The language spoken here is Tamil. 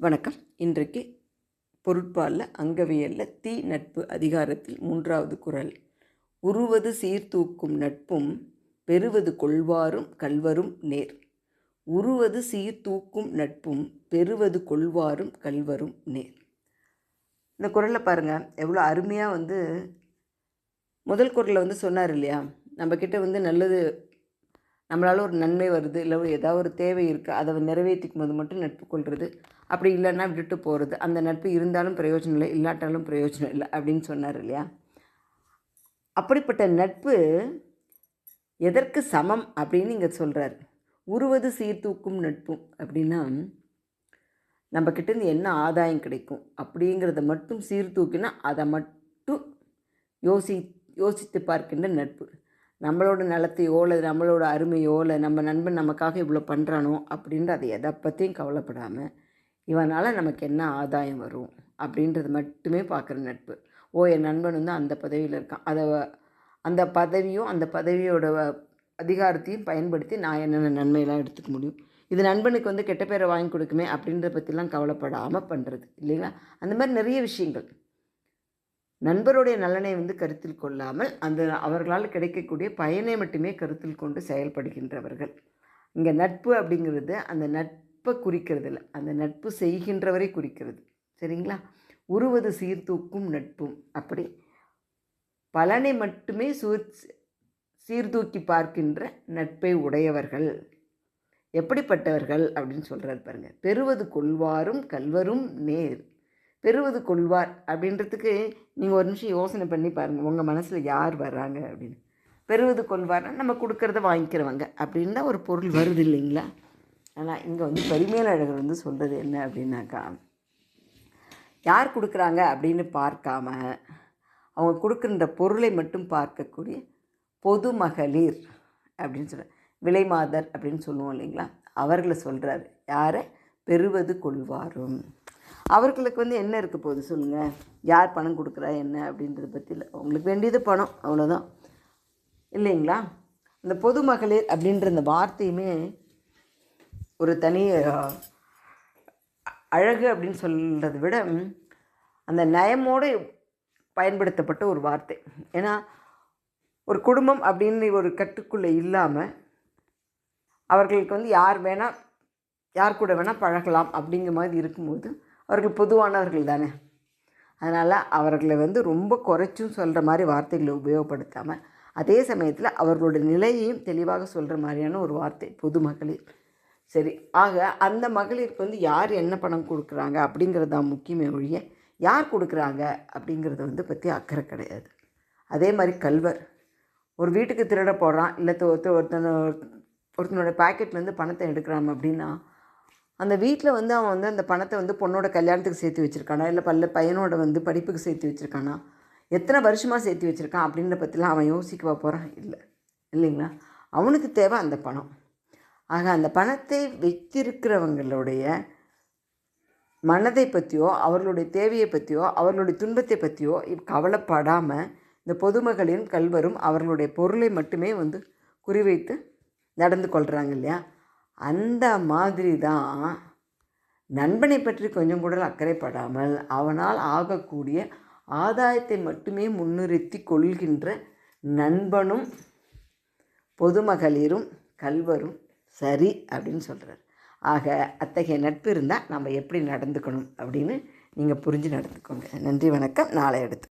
வணக்கம். இன்றைக்கு பொருட்பாலில் அங்கவியலில் தீ நட்பு அதிகாரத்தில் மூன்றாவது குறள் உருவது சீர்தூக்கும் நட்பும் பெறுவது கொள்வாரும் கல்வரும் நேர். உருவது சீர்தூக்கும் நட்பும் பெறுவது கொள்வாரும் கல்வரும் நேர். இந்த குறளை பாருங்கள் எவ்வளோ அருமையாக வந்து முதல் குரலில் வந்து சொன்னார் இல்லையா? நம்மக்கிட்ட வந்து நல்லது நம்மளால் ஒரு நன்மை வருது இல்லை ஒரு ஏதாவது ஒரு தேவை இருக்குது அதை நிறைவேற்றிக்கும் போது மட்டும் நட்பு கொள்வது அப்படி இல்லைன்னா விட்டுட்டு போகிறது அந்த நட்பு இருந்தாலும் பிரயோஜனம் இல்லை இல்லாட்டாலும் பிரயோஜனம் இல்லை அப்படின்னு சொன்னார் இல்லையா? அப்படிப்பட்ட நட்பு எதற்கு சமம் அப்படின்னு இங்கே சொல்கிறார் உருவது சீர்தூக்கும் நட்பும் அப்படின்னா நம்மக்கிட்டேருந்து என்ன ஆதாயம் கிடைக்கும் அப்படிங்கிறத மட்டும் சீர்தூக்கினா அதை மட்டும் யோசி யோசித்து பார்க்கின்ற நட்பு. நம்மளோட நலத்தையோ இல்லை நம்மளோட அருமையோ இல்லை நம்ம நண்பன் நமக்காக இவ்வளோ பண்ணுறானோ அப்படின்ற அதை எதை பற்றியும் கவலைப்படாமல் இவனால் நமக்கு என்ன ஆதாயம் வரும் அப்படின்றது மட்டுமே பார்க்குற நட்பு. ஓ என் நண்பன் வந்து அந்த பதவியில் இருக்கான். அதை அந்த பதவியும் அந்த பதவியோட அதிகாரத்தையும் பயன்படுத்தி நான் என்னென்ன நன்மையெல்லாம் எடுத்துக்க முடியும்? இது நண்பனுக்கு வந்து கெட்ட பேரை வாங்கி கொடுக்குமே அப்படின்றத பற்றிலாம் கவலைப்படாமல் பண்ணுறது இல்லைங்களா? அந்த மாதிரி நிறைய விஷயங்கள். நண்பருடைய நலனை வந்து கருத்தில் கொள்ளாமல் அந்த அவர்களால் கிடைக்கக்கூடிய பயனை மட்டுமே கருத்தில் கொண்டு செயல்படுகின்றவர்கள். இங்கே நட்பு அப்படிங்கிறது அந்த நட்பை குறிக்கிறது இல்லை அந்த நட்பு செய்கின்றவரை குறிக்கிறது. சரிங்களா? உருவது சீர்தூக்கும் நட்பும் அப்படி. பலனை மட்டுமே சூர் சீர்தூக்கி பார்க்கின்ற நட்பை உடையவர்கள். எப்படிப்பட்டவர்கள் அப்படின்னு சொல்கிறார் பாருங்கள் பெறுவது கொள்வாரும் கல்வரும் நேர். பெறுவது கொள்வார் அப்படின்றதுக்கு நீங்கள் ஒரு நிமிஷம் யோசனை பண்ணி பாருங்கள் உங்கள் மனசில் யார் வர்றாங்க அப்படின்னு. பெறுவது கொள்வார்னா நம்ம கொடுக்கறத வாங்கிக்கிறவங்க அப்படின்னு தான் ஒரு பொருள் வருது இல்லைங்களா? ஆனால் இங்கே வந்து பரிமேலழகர் வந்து சொல்கிறது என்ன அப்படின்னாக்கா யார் கொடுக்குறாங்க அப்படின்னு பார்க்காம அவங்க கொடுக்குற பொருளை மட்டும் பார்க்கக்கூடிய பொது மகளிர் அப்படின்னு சொல்ல விலைமாதர் அப்படின்னு சொல்லுவோம் இல்லைங்களா? அவர்களை சொல்கிறாரு யாரை? பெறுவது கொள்வாரும். அவர்களுக்கு வந்து என்ன இருக்க போகுது சொல்லுங்கள் யார் பணம் கொடுக்குறா என்ன அப்படின்றத பற்றி இல்லை. அவங்களுக்கு வேண்டியது பணம் அவ்வளோதான் இல்லைங்களா? இந்த பொது மகளிர் அப்படின்ற அந்த வார்த்தையுமே ஒரு தனி அழகு அப்படின்னு சொல்கிறத விட அந்த நயமோடு பயன்படுத்தப்பட்ட ஒரு வார்த்தை. ஏன்னா ஒரு குடும்பம் அப்படின்னு ஒரு கட்டுக்குள்ளே இல்லாமல் அவர்களுக்கு வந்து யார் வேணால் யார் கூட வேணால் பழகலாம் அப்படிங்கிற மாதிரி இருக்கும்போது அவர்கள் பொதுவானவர்கள் தானே. அதனால் அவர்களை வந்து ரொம்ப குறைச்சும் சொல்கிற மாதிரி வார்த்தைகளை உபயோகப்படுத்தாமல் அதே சமயத்தில் அவர்களோட நிலையையும் தெளிவாக சொல்கிற மாதிரியான ஒரு வார்த்தை பொது சரி ஆக அந்த மகளிருக்கு வந்து யார் என்ன பணம் கொடுக்குறாங்க அப்படிங்கிறது தான் முக்கியமே ஒழிய யார் கொடுக்குறாங்க அப்படிங்கிறத வந்து பற்றி அக்கறை கிடையாது. அதே மாதிரி கல்வர் ஒரு வீட்டுக்கு திருட போடுறான் இல்லை ஒருத்தன ஒருத்தனோட பாக்கெட்லேருந்து பணத்தை எடுக்கிறான் அப்படின்னா அந்த வீட்டில் வந்து அவன் வந்து அந்த பணத்தை வந்து பொண்ணோட கல்யாணத்துக்கு சேர்த்து வச்சுருக்கானா இல்லை பல்ல பையனோட வந்து படிப்புக்கு சேர்த்து வச்சுருக்கானா எத்தனை வருஷமாக சேர்த்து வச்சுருக்கான் அப்படின்ற பற்றிலாம் அவன் யோசிக்கவா போகிறான் இல்லை இல்லைங்களா? அவனுக்கு தேவை அந்த பணம். ஆக அந்த பணத்தை வைத்திருக்கிறவங்களுடைய மனதை பற்றியோ அவர்களுடைய தேவையை பற்றியோ அவர்களுடைய துன்பத்தை பற்றியோ கவலைப்படாமல் இந்த பொதுமகளின் கல்வரும் அவர்களுடைய பொருளை மட்டுமே வந்து குறிவைத்து நடந்து கொள்கிறாங்க இல்லையா? அந்த மாதிரி தான் நண்பனை பற்றி கொஞ்சம் கூட அக்கறைப்படாமல் அவனால் ஆகக்கூடிய ஆதாயத்தை மட்டுமே முன்னிறுத்தி கொள்கின்ற நண்பனும் பொதுமகளிரும் கல்வரும் சரி அப்படின்னு சொல்கிறார் ஆக அத்தகைய நட்பு இருந்தால் நம்ம எப்படி நடந்துக்கணும் அப்படின்னு நீங்கள் புரிஞ்சு நடந்துக்கோங்க. நன்றி வணக்கம். நாளை எடுத்து